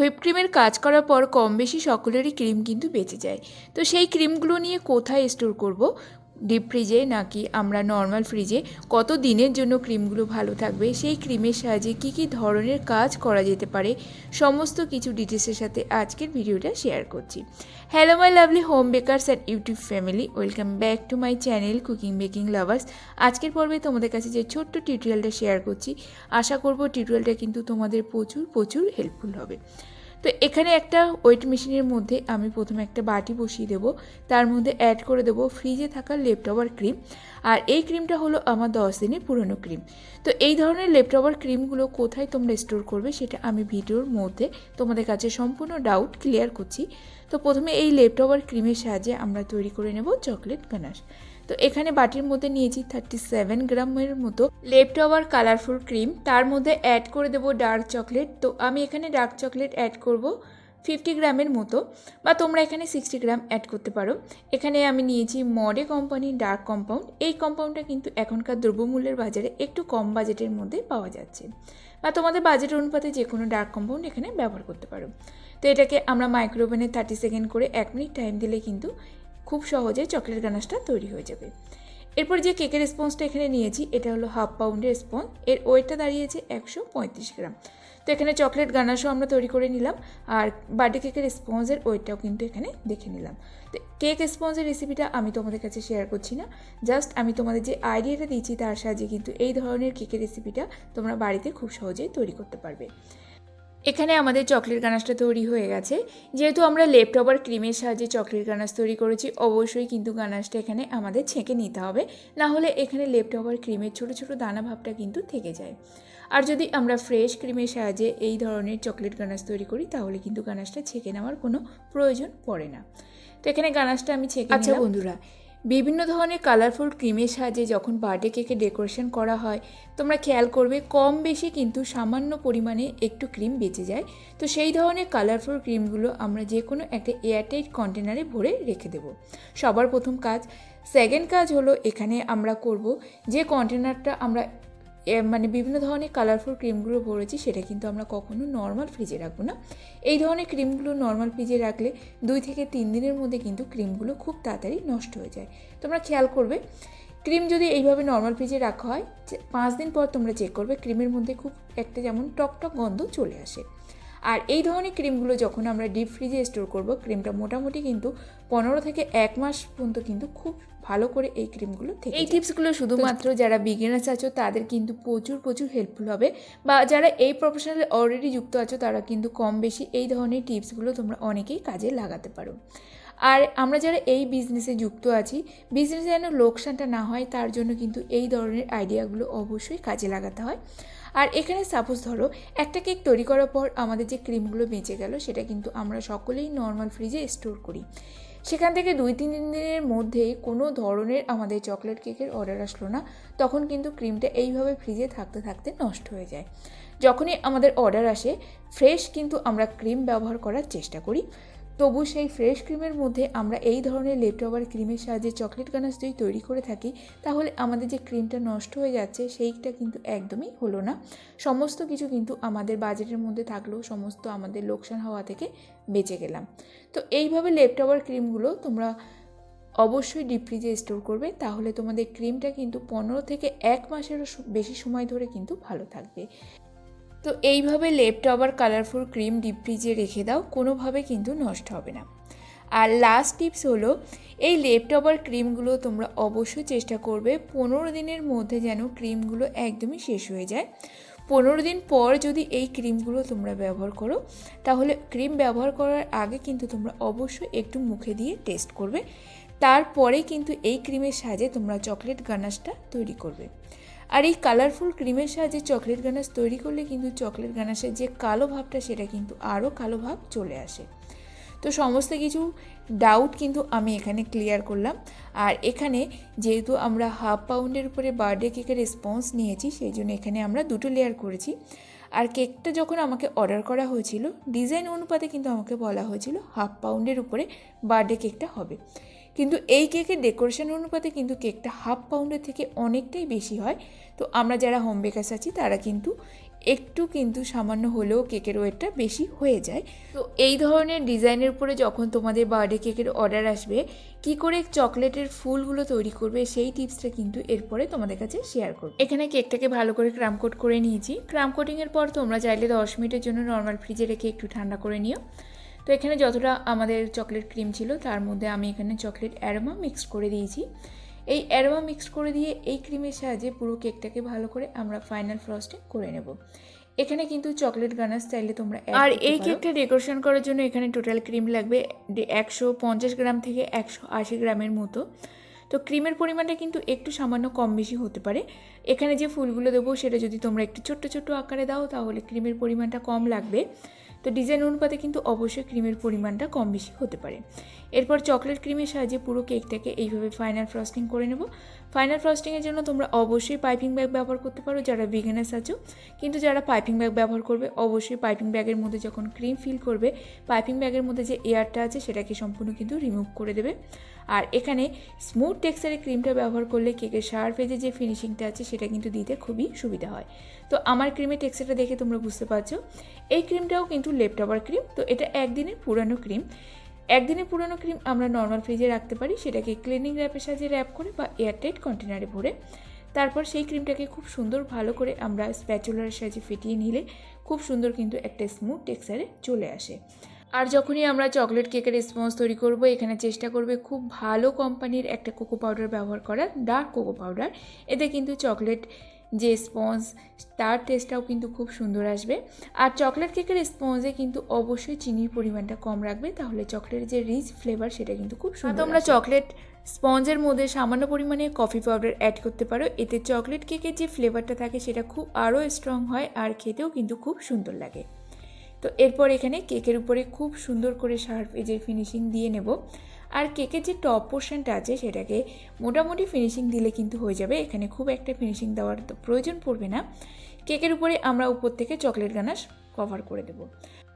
Whip ক্রিমের কাজ করার পর কম বেশি সকলেরই ক্রিম কিন্তু বেঁচে যায়। তো সেই ক্রিমগুলো নিয়ে কোথায় স্টোর করব? ডিপ ফ্রিজে নাকি আমরা নর্মাল ফ্রিজে কত দিনের জন্য ক্রিমগুলো ভালো থাকবে? সেই ক্রিমের সাহায্যে কী কী ধরনের কাজ করা যেতে পারে? সমস্ত কিছু ডিটেলসের সাথে আজকের ভিডিওটা শেয়ার করছি। Hello my lovely home bakers and YouTube family welcome back to my channel cooking baking lovers আজকের পর্বে তোমাদের কাছে যে ছোট্ট টিউটোরিয়ালটা শেয়ার করছি, আশা করব টিউটোরিয়ালটা কিন্তু তোমাদের প্রচুর প্রচুর হেল্পফুল হবে। তো এখানে একটা ওয়েট মেশিনের মধ্যে আমি প্রথমে একটা বাটি বসিয়ে দেবো। তার মধ্যে অ্যাড করে দেবো ফ্রিজে থাকা লেফট ওভার ক্রিম আর এই ক্রিমটা হলো আমার দশ দিনের পুরনো ক্রিম তো এই ধরনের লেফট ওভার ক্রিমগুলো কোথায় তোমরা স্টোর করবে সেটা আমি ভিডিওর মধ্যে তোমাদের কাছে সম্পূর্ণ ডাউট ক্লিয়ার করছি। তো প্রথমে এই লেফট ওভার ক্রিমের সাহায্যে আমরা তৈরি করে নেব চকলেট গানাশ তো এখানে বাটির মধ্যে নিয়েছি থার্টি সেভেন গ্রামের মতো লেফট ওভার কালারফুল ক্রিম তার মধ্যে অ্যাড করে দেবো ডার্ক চকলেট তো আমি এখানে ডার্ক চকলেট অ্যাড করব ফিফটি গ্রামের মতো বা তোমরা এখানে সিক্সটি গ্রাম অ্যাড করতে পারো। এখানে আমি নিয়েছি মডে কোম্পানির ডার্ক কম্পাউন্ড এই কম্পাউন্ডটা কিন্তু এখনকার দ্রব্যমূল্যের বাজারে একটু কম বাজেটের মধ্যে পাওয়া যাচ্ছে। বা তোমাদের বাজেট অনুপাতে যে কোনো ডার্ক কম্পাউন্ড এখানে ব্যবহার করতে পারো। তো এটাকে আমরা মাইক্রোওভেনে থার্টি সেকেন্ড করে এক মিনিট টাইম দিলে কিন্তু খুব সহজে চকলেট গানাশটা তৈরি হয়ে যাবে। এরপর যে কেকের স্পঞ্জটা এখানে নিয়েছি, এটা হলো হাফ পাউন্ডের স্পঞ্জ এর ওয়েটটা দাঁড়িয়েছে একশো পঁয়ত্রিশ গ্রাম। তো এখানে চকলেট গানাশও আমরা তৈরি করে নিলাম, আর বার্থডে কেকের স্পঞ্জের ওয়েটটাও কিন্তু এখানে দেখে নিলাম। তো কেক স্পঞ্জের রেসিপিটা আমি তোমাদের কাছে শেয়ার করছি না। জাস্ট আমি তোমাদের যে আইডিয়াটা দিচ্ছি তার সাহায্যে কিন্তু এই ধরনের কেকের রেসিপিটা তোমরা বাড়িতে খুব সহজেই তৈরি করতে পারবে। এখানে আমাদের চকলেট গানাশটা তৈরি হয়ে গেছে। যেহেতু আমরা লেফট ওভার ক্রিমের সাহায্যে চকলেট গানাশ তৈরি করেছি অবশ্যই কিন্তু গানাশটা এখানে আমাদের ছেঁকে নিতে হবে। না হলে এখানে লেফট ওভার ক্রিমের ছোটো ছোটো দানা ভাবটা কিন্তু থেকে যায়। আর যদি আমরা ফ্রেশ ক্রিমের সাহায্যে এই ধরনের চকলেট গানাশ তৈরি করি তাহলে কিন্তু গানাশটা ছেঁকে নেওয়ার কোনো প্রয়োজন পড়ে না। তো এখানে গানাশটা আমি ছেঁকে আচ্ছা বন্ধুরা বিভিন্ন ধরনের কালারফুল ক্রিমের সাহায্যে যখন বার্থডে কেকে ডেকোরেশন করা হয়, তোমরা খেয়াল করবে কম বেশি কিন্তু সামান্য পরিমাণে একটু ক্রিম বেঁচে যায়। তো সেই ধরনের কালারফুল ক্রিমগুলো আমরা যে কোনো একটা এয়ারটাইট কন্টেনারে ভরে রেখে দেব। সবার প্রথম কাজ সেকেন্ড কাজ হলো এখানে আমরা করব যে কন্টেনারটা আমরা মানে বিভিন্ন ধরনের কালারফুল ক্রিমগুলো ভরেছি, সেটা কিন্তু আমরা কখনো নর্মাল ফ্রিজে রাখব না। এই ধরনের ক্রিমগুলো নর্মাল ফ্রিজে রাখলে দুই থেকে তিন দিনের মধ্যে কিন্তু ক্রিমগুলো খুব তাড়াতাড়ি নষ্ট হয়ে যায়। তোমরা খেয়াল করবে ক্রিম যদি এইভাবে নর্মাল ফ্রিজে রাখা হয় পাঁচ দিন পর তোমরা চেক করবে ক্রিমের মধ্যে খুব একটা যেমন টক টক গন্ধ চলে আসে। আর এই ধরনের ক্রিমগুলো যখন আমরা ডিপ ফ্রিজে স্টোর করব ক্রিমটা মোটামুটি কিন্তু পনেরো থেকে এক মাস পর্যন্ত কিন্তু খুব ভালো করে এই ক্রিমগুলো থেকে এই টিপসগুলো শুধুমাত্র যারা বিগিনার্স আছো তাদের কিন্তু প্রচুর প্রচুর হেল্পফুল হবে। বা যারা এই প্রফেশনালে অলরেডি যুক্ত আছো তারা কিন্তু কম বেশি এই ধরনের টিপসগুলো তোমরা অনেকেই কাজে লাগাতে পারো। আর আমরা যারা এই বিজনেসে যুক্ত আছি বিজনেসে যেন লোকসানটা না হয় তার জন্য কিন্তু এই ধরনের আইডিয়াগুলো অবশ্যই কাজে লাগাতে হয়। আর এখানে সাপোজ ধরো, একটা কেক তৈরি করার পর আমাদের যে ক্রিমগুলো বেঁচে গেল, সেটা কিন্তু আমরা সকলেই নর্মাল ফ্রিজে স্টোর করি। সেখান থেকে দুই তিন দিনের মধ্যে কোনো ধরনের আমাদের চকলেট কেকের অর্ডার আসলো না, তখন কিন্তু ক্রিমটা এইভাবে ফ্রিজে থাকতে থাকতে নষ্ট হয়ে যায়। যখনই আমাদের অর্ডার আসে ফ্রেশ কিন্তু আমরা ক্রিম ব্যবহার করার চেষ্টা করি। তবু সেই ফ্রেশ ক্রিমের মধ্যে আমরা এই ধরনের লেফট ওভার ক্রিমের সাহায্যে চকলেট গানাশ যদি তৈরি করে থাকি, তাহলে আমাদের যে ক্রিমটা নষ্ট হয়ে যাচ্ছে, সেইটা কিন্তু একদমই হলো না। সমস্ত কিছু কিন্তু আমাদের বাজেটের মধ্যে থাকলেও সমস্ত আমাদের লোকসান হওয়া থেকে বেঁচে গেলাম। তো এইভাবে লেফট ওভার ক্রিমগুলো তোমরা অবশ্যই ডিপ ফ্রিজে স্টোর করবে, তাহলে তোমাদের ক্রিমটা কিন্তু পনেরো থেকে এক মাসেরও বেশি সময় ধরে কিন্তু ভালো থাকবে। তো এইভাবে leftover colourful cream dip ফ্রিজে রেখে দাও, কোনোভাবে কিন্তু নষ্ট হবে না। আর লাস্ট টিপস হলো, এই লেফট ওভার ক্রিমগুলো তোমরা অবশ্যই চেষ্টা করবে পনেরো দিনের মধ্যে যেন ক্রিমগুলো একদমই শেষ হয়ে যায়। পনেরো দিন পর যদি এই ক্রিমগুলো তোমরা ব্যবহার করো, তাহলে ক্রিম ব্যবহার করার আগে কিন্তু তোমরা অবশ্যই একটু মুখে দিয়ে টেস্ট করবে। তারপরে কিন্তু এই ক্রিমের সাহায্যে তোমরা চকলেট গানাশটা তৈরি করবে। আর এই কালারফুল ক্রিমের সাহায্যে চকলেট গানাশ তৈরি করলে কিন্তু চকলেট গানাশের যে কালো ভাবটা, সেটা কিন্তু আরও কালো ভাব চলে আসে। তো সমস্ত কিছু ডাউট কিন্তু আমি এখানে ক্লিয়ার করলাম। আর এখানে যেহেতু আমরা হাফ পাউন্ডের উপরে বার্থডে কেকের রেসপন্স নিয়েছি, সেই জন্য এখানে আমরা দুটো লেয়ার করেছি। আর কেকটা যখন আমাকে অর্ডার করা হয়েছিল ডিজাইন অনুপাতে কিন্তু আমাকে বলা হয়েছিল হাফ পাউন্ডের উপরে বার্থডে কেকটা হবে। কিন্তু এই কেকের ডেকোরেশন অনুপাতে কিন্তু কেকটা হাফ পাউন্ডের থেকে অনেকটাই বেশি হয়। তো আমরা যারা হোম বেকার্স আছি, তারা কিন্তু একটু কিন্তু সামান্য হলেও কেকের ওয়েটটা বেশি হয়ে যায়। তো এই ধরনের ডিজাইনের উপরে যখন তোমাদের বার্থডে কেকের অর্ডার আসবে, কি করে চকলেটের ফুলগুলো তৈরি করবে, সেই টিপসটা কিন্তু এরপরে তোমাদের কাছে শেয়ার করব। এখানে কেকটাকে ভালো করে ক্রাম কোট করে নিয়েছি। ক্রাম কোটিংয়ের পর তোমরা চাইলে দশ মিনিটের জন্য নর্মাল ফ্রিজে রেখে একটু ঠান্ডা করে নিও। তো এখানে যতটা আমাদের চকলেট ক্রিম ছিল তার মধ্যে আমি এখানে চকলেট অ্যারোমা মিক্সড করে দিয়েছি। এই অ্যারোমা মিক্সড করে দিয়ে এই ক্রিমের সাহায্যে পুরো কেকটাকে ভালো করে আমরা ফাইনাল ফ্রস্টিং করে নেব। এখানে কিন্তু চকলেট গানাস চাইলে তোমরা আর এই কেকটা ডেকোরেশন করার জন্য এখানে টোটাল ক্রিম লাগবে একশো পঞ্চাশ গ্রাম থেকে একশো আশি গ্রামের মতো। তো ক্রিমের পরিমাণটা কিন্তু একটু সামান্য কম বেশি হতে পারে। এখানে যে ফুলগুলো দেবো সেটা যদি তোমরা একটু ছোট্ট ছোট্ট আকারে দাও তাহলে ক্রিমের পরিমাণটা কম লাগবে। তো ডিজাইন অনুপাতে কিন্তু অবশ্যই ক্রিমের পরিমাণটা কম বেশি হতে পারে। এরপর চকলেট ক্রিমের সাহায্যে পুরো কেকটাকে এইভাবে ফাইনাল ফ্রস্টিং করে নেব। ফাইনাল ফ্রস্টিংয়ের জন্য তোমরা অবশ্যই পাইপিং ব্যাগ ব্যবহার করতে পারো, যারা বিগিনার্স আছো। কিন্তু যারা পাইপিং ব্যাগ ব্যবহার করবে, অবশ্যই পাইপিং ব্যাগের মধ্যে যখন ক্রিম ফিল করবে পাইপিং ব্যাগের মধ্যে যে এয়ারটা আছে, সেটাকে সম্পূর্ণ কিন্তু রিমুভ করে দেবে। আর এখানে স্মুথ টেক্সচারের ক্রিমটা ব্যবহার করলে কেকের এজে যে ফিনিশিংটা আছে, সেটা কিন্তু দিতে খুবই সুবিধা হয়। তো আমার ক্রিমের টেক্সচারটা দেখে তোমরা বুঝতে পারছ। এই ক্রিমটাও কিন্তু লেফট ওভার ক্রিম তো এটা একদিনের পুরানো ক্রিম একদিনের পুরানো ক্রিম আমরা নর্মাল ফ্রিজে রাখতে পারি, সেটাকে ক্লিনিং র্যাপের সাহায্যে র্যাপ করে বা এয়ারটাইট কন্টেনারে ভরে। তারপর সেই ক্রিমটাকে খুব সুন্দর ভালো করে আমরা স্প্যাচুলারের সাহায্যে ফিটিয়ে নিলে খুব সুন্দর কিন্তু একটা স্মুথ টেক্সচারে চলে আসে। আর যখনই আমরা চকলেট কেকের স্পঞ্জ তৈরি করব এখানে চেষ্টা করবে খুব ভালো কোম্পানির একটা কোকো পাউডার ব্যবহার করার ডার্ক কোকো পাউডার এতে কিন্তু চকলেট যে স্পঞ্জ তার টেস্টটাও কিন্তু খুব সুন্দর আসবে। আর চকলেট কেকের স্পঞ্জে কিন্তু অবশ্যই চিনির পরিমাণটা কম রাখবে তাহলে চকলেটের যে রিচ ফ্লেভার সেটা কিন্তু খুব সুন্দর তোমরা চকলেট স্পঞ্জের মধ্যে সামান্য পরিমাণে কফি পাউডার অ্যাড করতে পারো। এতে চকলেট কেকের যে ফ্লেভারটা থাকে সেটা খুব আরও স্ট্রং হয় আর খেতেও কিন্তু খুব সুন্দর লাগে। তো এরপর এখানে কেকের উপরে খুব সুন্দর করে শার্প এজের ফিনিশিং দিয়ে নেব। আর কেকের যে টপ পোর্শনটা আছে সেটাকে মোটামুটি ফিনিশিং দিলে কিন্তু হয়ে যাবে। এখানে খুব একটা ফিনিশিং দেওয়ার তো প্রয়োজন পড়বে না। কেকের উপরে আমরা উপর থেকে চকলেট গানাশ কভার করে দেবো।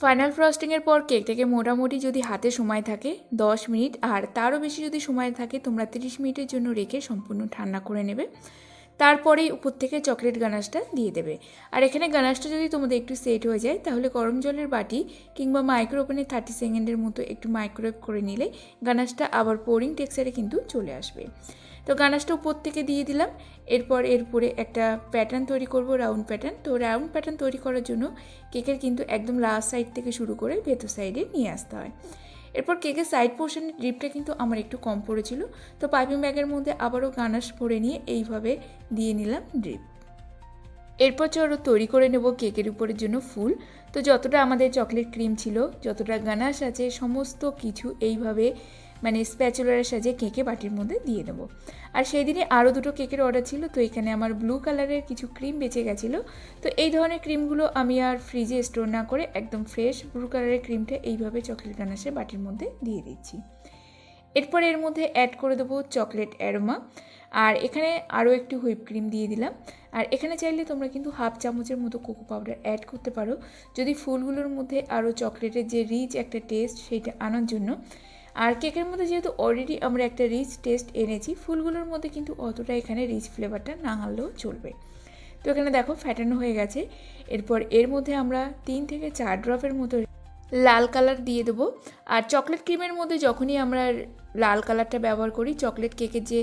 ফাইনাল ফ্রস্টিংয়ের পর কেকটাকে মোটামুটি যদি হাতে সময় থাকে দশ মিনিট, আর তারও বেশি যদি সময় থাকে তোমরা তিরিশ মিনিটের জন্য রেখে সম্পূর্ণ ঠান্ডা করে নেবে। তারপরেই উপর থেকে চকলেট গানাশটা দিয়ে দেবে। আর এখানে গানাশটা যদি তোমাদের একটু সেট হয়ে যায়, তাহলে গরম জলের বাটি কিংবা মাইক্রো ওভেনে থার্টি সেকেন্ডের মতো একটু মাইক্রোওয়েভ করে নিলে গানাশটা আবার পোরিং টেক্সারে কিন্তু চলে আসবে। তো গানাশটা উপর থেকে দিয়ে দিলাম। এরপর এরপরে একটা প্যাটার্ন তৈরি করব রাউন্ড প্যাটার্ন তো রাউন্ড প্যাটার্ন তৈরি করার জন্য কেকের কিন্তু একদম লাস্ট সাইড থেকে শুরু করে ভেতর সাইডে নিয়ে আসতে হয়। এরপর কেকের সাইড পোর্শনের ড্রিপটা কিন্তু আমার একটু কম পড়েছিল, তো পাইপিং ব্যাগের মধ্যে আবারও গানাশ ভরে নিয়ে এইভাবে দিয়ে নিলাম ড্রিপ এরপর চলো তৈরি করে নেব কেকের উপরের জন্য ফুল, তো যতটা আমাদের চকলেট ক্রিম ছিল, যতটা গানাশ আছে, সমস্ত কিছু এইভাবে মানে স্প্যাচুলারের সাজে কেকে বাটির মধ্যে দিয়ে দেবো। আর সেই দিনে আরও দুটো কেকের অর্ডার ছিল, তো এখানে আমার ব্লু কালারের কিছু ক্রিম বেঁচে গেছিল। তো এই ধরনের ক্রিমগুলো আমি আর ফ্রিজে স্টোর না করে একদম ফ্রেশ ব্লু কালারের ক্রিমটা এইভাবে চকলেট গানাশে বাটির মধ্যে দিয়ে দিচ্ছি। এরপর এর মধ্যে অ্যাড করে দেবো চকলেট অ্যারোমা আর এখানে আরও একটু হুইপ ক্রিম দিয়ে দিলাম। আর এখানে চাইলে তোমরা কিন্তু হাফ চামচের মতো কোকো পাউডার অ্যাড করতে পারো। যদি ফুলগুলোর মধ্যে আরও চকলেটের যে রিচ একটা টেস্ট সেইটা আনার জন্য। আর কেকের মধ্যে যেহেতু অলরেডি আমরা একটা রিচ টেস্ট এনেছি, ফুলগুলোর মধ্যে কিন্তু অতটা এখানে রিচ ফ্লেভারটা না আনলেও চলবে। তো এখানে দেখো ফ্যাটানো হয়ে গেছে। এরপর এর মধ্যে আমরা তিন থেকে চার ড্রপের মতো লাল কালার দিয়ে দেবো। আর চকলেট ক্রিমের মধ্যে যখনই আমরা লাল কালারটা ব্যবহার করি, চকলেট কেকের যে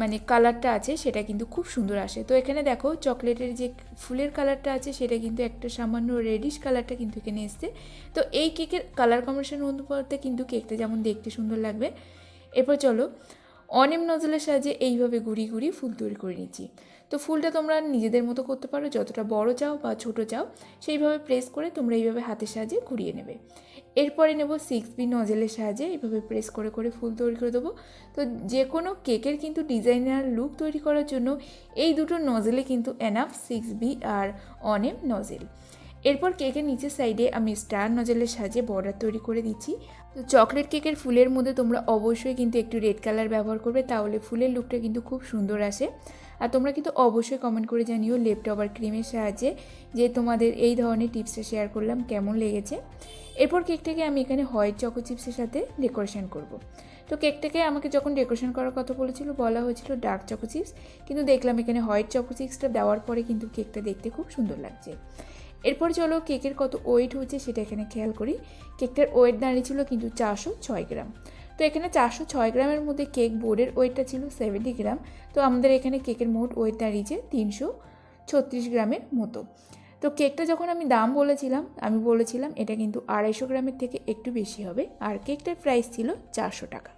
মানে কালারটা আছে, সেটা কিন্তু খুব সুন্দর আসে। তো এখানে দেখো, চকলেটের যে ফুলের কালারটা আছে, সেটা কিন্তু একটা সামান্য রেডিশ কালারটা কিন্তু এখানে এসছে। তো এই কেকের কালার কম্বিনেশন অনুপাতে কিন্তু কেকটা যেমন দেখতে সুন্দর লাগবে। এরপর চলো অনিম নজলের সাহায্যে এইভাবে গুড়ি গুড়ি ফুল তৈরি করে নিচ্ছি। তো ফুলটা তোমরা নিজেদের মতো করতে পারো, যতটা বড় চাও বা ছোট চাও, সেইভাবে প্রেস করে তোমরা এইভাবে হাতের সাহায্যে ঘুরিয়ে নেবে। এরপরে নেব সিক্স বি নজেলের সাহায্যে এইভাবে প্রেস করে করে ফুল তৈরি করে দেবো। তো যে কোনো কেকের কিন্তু ডিজাইনার লুক তৈরি করার জন্য এই দুটো নজেলে কিন্তু এনাফ সিক্স বি আর অনেম নজেল এরপর কেকের নিচের সাইডে আমি স্টার নজলের সাজে বর্ডার তৈরি করে দিচ্ছি। তো চকলেট কেকের ফুলের মধ্যে তোমরা অবশ্যই কিন্তু একটু রেড কালার ব্যবহার করবে, তাহলে ফুলের লুকটা কিন্তু খুব সুন্দর আসে। আর তোমরা কিন্তু অবশ্যই কমেন্ট করে জানিও লেফট ওভার ক্রিমের সাহায্যে যে তোমাদের এই ধরনের টিপসটা শেয়ার করলাম, কেমন লেগেছে। এরপর কেকটাকে আমি এখানে হোয়াইট চকো চিপসের সাথে ডেকোরেশন করব। তো কেকটাকে আমাকে যখন ডেকোরেশন করার কথা বলেছিল, বলা হয়েছিল ডার্ক চকো চিপস কিন্তু দেখলাম এখানে হোয়াইট চকো চিপসটা দেওয়ার পরে কিন্তু কেকটা দেখতে খুব সুন্দর লাগছে। এরপর চলো কেকের কত ওয়েট হচ্ছে সেটা এখানে খেয়াল করি। কেকটার ওয়েট দাঁড়িয়েছিল কিন্তু চারশো ছয় গ্রাম। তো এখানে চারশো ছয় গ্রামের মধ্যে কেক বোর্ডের ওয়েটটা ছিল সেভেন্টি গ্রাম। তো আমাদের এখানে কেকের মোট ওয়েট দাঁড়িয়েছে তিনশো ছত্রিশ গ্রামের মতো। তো কেকটা যখন আমি দাম বলেছিলাম, আমি বলেছিলাম এটা কিন্তু আড়াইশো গ্রামের থেকে একটু বেশি হবে। আর কেকটার প্রাইস ছিল চারশো টাকা।